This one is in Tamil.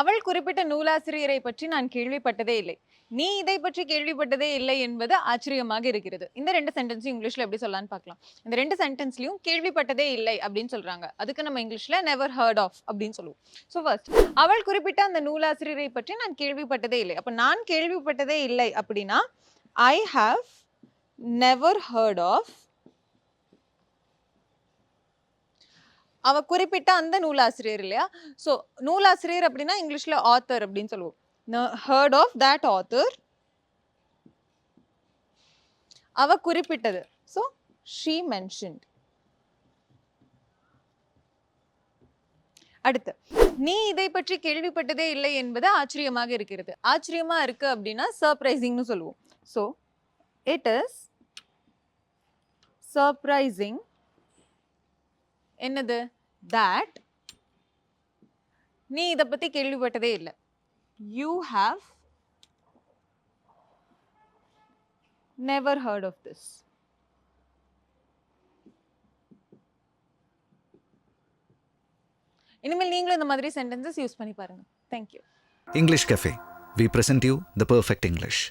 அவள் குறிப்பிட்ட நூலாசிரியரை பற்றி நான் கேள்விப்பட்டதே இல்லை. நீ இதை பற்றி கேள்விப்பட்டதே இல்லை என்பது ஆச்சரியமாக இருக்கிறது. இந்த ரெண்டு சென்டென்ஸையும் இங்கிலீஷ்ல எப்படி சொல்லலாம்னு பார்க்கலாம். இந்த ரெண்டு சென்டென்ஸ்லயும் கேள்விப்பட்டதே இல்லை அப்படின்னு சொல்றாங்க. அதுக்கு நம்ம இங்கிலீஷ்ல நெவர் ஹர்ட் ஆஃப் அப்படின்னு சொல்லுவோம். ஸோ ஃபர்ஸ்ட் அவள் குறிப்பிட்ட அந்த நூலாசிரியரை பற்றி நான் கேள்விப்பட்டதே இல்லை. அப்ப நான் கேள்விப்பட்டதே இல்லை அப்படின்னா I have never heard of அவ குறிப்பிட்ட அந்த நூலாசிரியர் இல்லையா? ஸோ நூலாசிரியர் அப்படின்னா இங்கிலீஷில் ஆத்தர் அப்படின்னு சொல்லுவோம். ஹர்ட் ஆஃப் தட் ஆத்தர் அவ குறிப்பிட்டது. ஸோ ஷீ மென்ஷன்ட் அடுத்து நீ இதை பற்றி கேள்விப்பட்டதே இல்லை என்பது ஆச்சரியமாக இருக்கிறது. ஆச்சரியமா இருக்கு அப்படின்னா சர்ப்ரைசிங்னு சொல்லுவோம். ஸோ இட் இஸ் சர்ப்ரைசிங் என்னது? தட் நீ இதை பத்தி கேள்விப்பட்டதே இல்லை. You have never heard of this இனிமேல் நீங்களும் இந்த மாதிரி சென்டென்சஸ் யூஸ் பண்ணி பாருங்க. Thank you English cafe we present you the perfect English